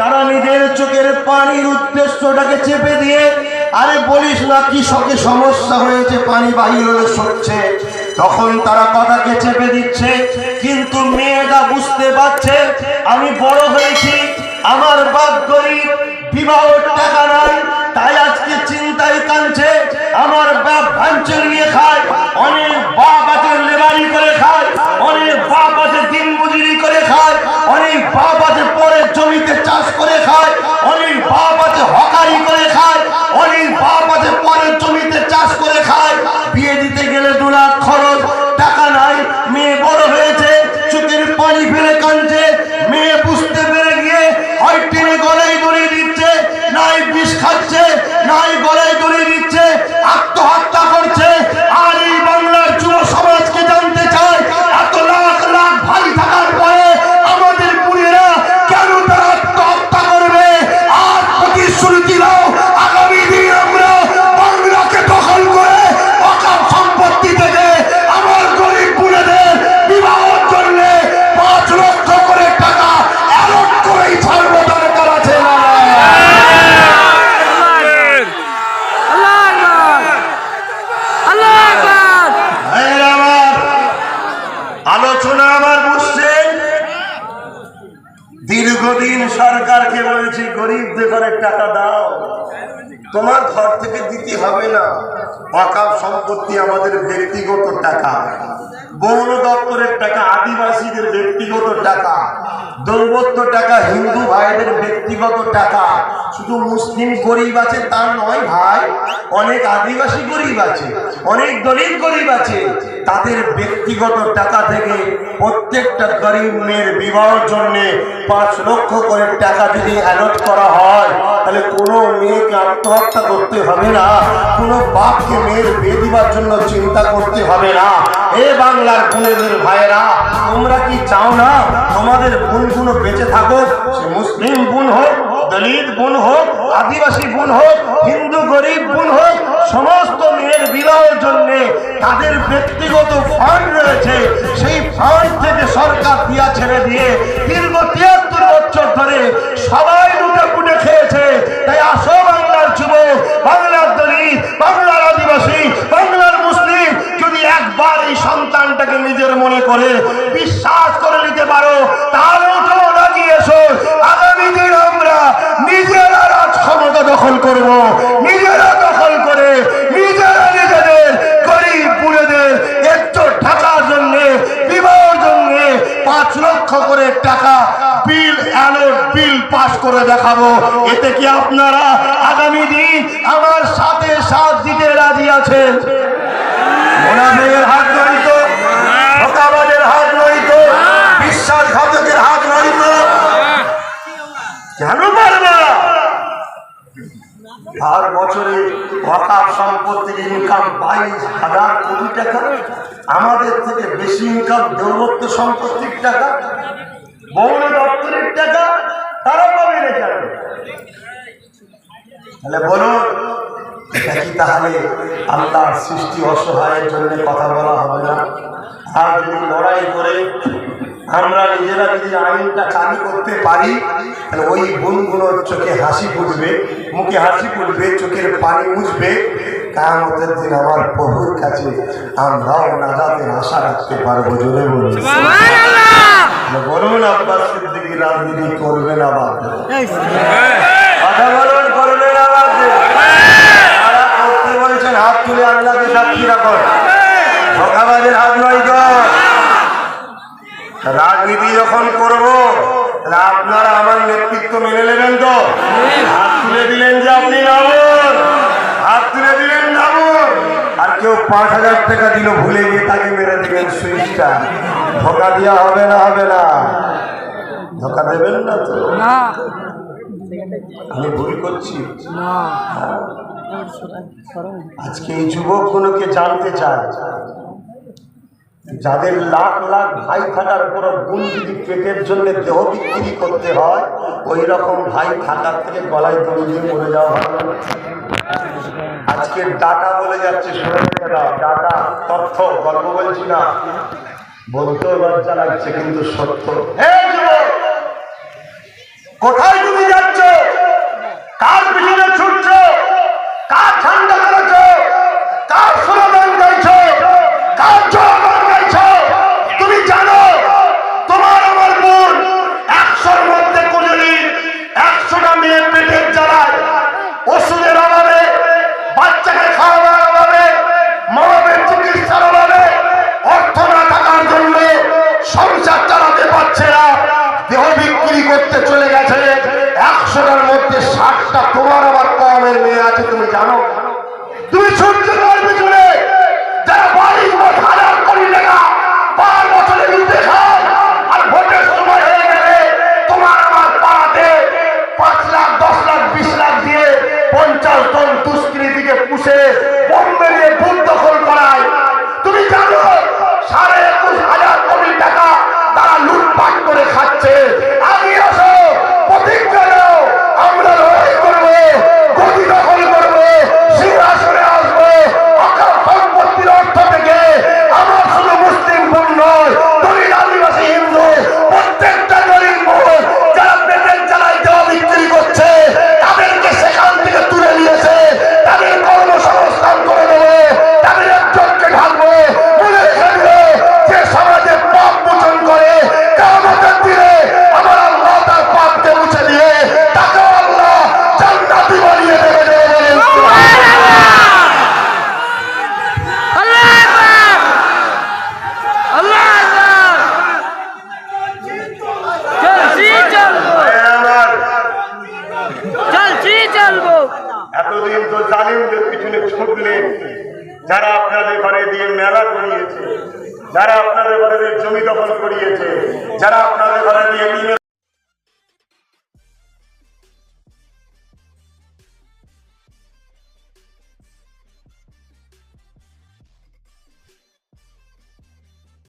তারা নিজের চোখের পানির উদ্দেশ্যটাকে চেপে দিয়ে, আরে বলিস না কি সমস্যা হয়েছে? পানি বাহির হলে সরছে। তখন তারা কথাকে চেপে দিচ্ছে, কিন্তু মেয়েটা বুঝতে পারছে, আমি বড় হয়েছি। আমার বাপ গরিব, বিবাহ টাকা নাই দীর্ঘদিন সরকারকে বলেছি গরিবদের ঘরে টাকা দাও। তোমার ঘর থেকে দিতে হবে না। অকাপ সম্পত্তি আমাদের ব্যক্তিগত টাকা। বৌন দপ্তরের টাকা, আদিবাসীদের ব্যক্তিগত টাকা। দৌবত্য টাকা, হিন্দু ভাইদের ব্যক্তিগত টাকা। শুধু মুসলিম গরিব আছে তা নয় ভাই, অনেক আদিবাসী গরিব আছে, অনেক দলিত গরিব আছে। তাদের ব্যক্তিগত টাকা থেকে প্রত্যেকটা গরিব মেয়ের বিবাহের জন্য পাঁচ লক্ষ করে টাকা যদি অ্যালট করা হয়, তাহলে কোনো মেয়েকে আত্মহত্যা করতে হবে না, কোনো বাপকে মেয়ের বিয়ে দিবার জন্য চিন্তা করতে হবে না। এ বাংলার বোনেদের ভাইয়েরা, তোমরা কি চাও না? তোমাদের বোনগুলো বেঁচে থাকুক সে মুসলিম বোন হোক, দলিত বোন হোক, আদিবাসী বোন হোক, হিন্দু গরিব বোন হোক, সমস্ত মেয়ের বিবাহের জন্য তাদের ব্যক্তিগত ফান্ড রয়েছে। সেই ফান্ড থেকে সরকার দিয়া ছেড়ে দিয়ে দীর্ঘ তিয়াত্তর বছর ধরে সবাই লুটে পুটে খেয়েছে। তাই আসো বাংলার যুবক, বাংলার দলিত, বাংলার আদিবাসী, বাংলার মুসলিম, যদি একবার এই সন্তানটাকে নিজের মনে করে, বিশ্বাস করে নিতে পারো, তাহলে তো লাগিয়ে এসো আগামী দিন আমরা নিজেরা ক্ষমতা দখল করব। নিজেরা দখল করে, নিজেরা নিজেদের গরিব বুড়েদের একটু টাকার জন্য, বিবাহের জন্য পাঁচ লক্ষ করে টাকা বিল অ্যালোট বিল পাস করে দেখাবো। এতে কি আপনারা আগামী দিন আমার সাথে সাথ দিতে রাজি আছেন? হাত নয় তো ধোকাবাজের হাত নয় তো বিশ্বাসঘাতকের হাত নয় তো কেন পারবে না আর বছরে ওয়াকাফ সম্পত্তির ইনকাম বাইশ হাজার কোটি টাকা, আমাদের থেকে বেশি ইনকাম দৌলত্ব সম্পত্তির টাকা, বৌন দপ্তরের টাকা, তারা পাবে না তাহলে বলুন, এটা কি তাহলে আল্লাহর সৃষ্টি অসহায়ের জন্য কথা বলা হবে না? আর যদি লড়াই করে আমরা নিজেরা যদি আইনটা চালু করতে পারি তাহলে ওই বোনগুলোর চোখে হাসি ফুটবে মুখে হাসি ফুটবে চোখের পানি মুছবে কামতের দিন আমার প্রভুর কাছে আমরাও নাজাতের আশা রাখতে পারব জোরে বলুন। বলুন আব্বাস সিদ্দিকি রাজনীতি করবেন আবার কথা বলুন করবেন আবার করতে বলছেন হাত তুলে আল্লাহকে সাক্ষী রাখুন। ধোকাবাজের হাত নয় রাজনীতি যখন করব তাহলে আপনারা আমার নেতৃত্ব মেনে নেবেন তো? হাত তুলে দিলেন যে আপনি নামুন। হাত তুলে দিলেন নামুন। আর কেউ পাঁচ হাজার টাকা দিল ভুলে গিয়ে তাকে মেরে দিলেন সুইচটা। ধোকা দেওয়া হবে না হবে না। ধোকা দেবেন না তো? না। আমি ভুল করছি? আজকে এই যুবকগুলোকে জানতে চায় যাদের লাখ লাখ ভাই থাকার পর বোন যদি পেটের জন্য দেহ বিক্রি করতে হয় ওই রকম ভাই থাকার থেকে গলায় দড়ি দিয়ে মরে যাওয়া ভালো আজকে ডাটা বলে যাচ্ছে ডাটা, তথ্য, গল্প বলছি না। বলতেও লজ্জা লাগছে, কিন্তু সত্য। কোথায় তুমি যাচ্ছ কার পিছনে ছুটছ কার ঠান্ডা করেছ কার স্লোগান গাইছ কার জয়গান গাইছ তুমি জানো তোমার আমার বোন একশোর মধ্যে কোনদিন একশোটা মেয়ে পেটের জ্বালায় ওষুধের অভাবে খাওয়ানোর অভাবে মানবের চিকিৎসার অভাবে অর্থ না থাকার না। দেহ বছরে লুটে খায় আর ভোটের সময় হয়ে গেলে তোমার আমার পাড়াতে পাঁচ লাখ, দশ লাখ, বিশ লাখ দিয়ে পঞ্চাশ জন দুষ্কৃতিকে পুষে বোম মেরিয়ে বুথ দখল করায় তুমি জানো সাড়ে একুশ হাজার কোটি টাকা তারা লুটপাট করে খাচ্ছে আমি আসো প্রতিজ্ঞা নাও আমরা লড়াই করব গদি দখল করব সিংহাসনে আসব অকাল সম্পত্তির অর্থ থেকে আমার শুধু মুসলিম বোন নয় দলিত আদিবাসী হিন্দু প্রত্যেকটা গরিব বোন যারা পেটের জ্বালাই দেওয়া বিক্রি করছে তাদেরকে সেখান থেকে তুলে নিয়েছে তাদের কর্মসংস্থান করে দেবো তাদের একজনকে ঢাকবো মনে রেখে দিও যে সমাজে পাপ মোচন করে কামতের দিনে আমার আল্লাহ তার পাপকে মুছে দিয়ে তাকে আল্লাহ জান্নাতি বানিয়ে দেবে দেবে বলেন আল্লাহ আকবার আল্লাহ আকবার চলছি চলবো আমার চলছি চলবো এতদিন তো জালিমদের পিছনে ছুটলেন যারা আপনাদের ঘরে দিয়ে মেলা করিয়েছে, যারা আপনাদের ঘরে দিয়ে জমি দখল করিয়েছে, যারা আপনাদের ঘরে দিয়ে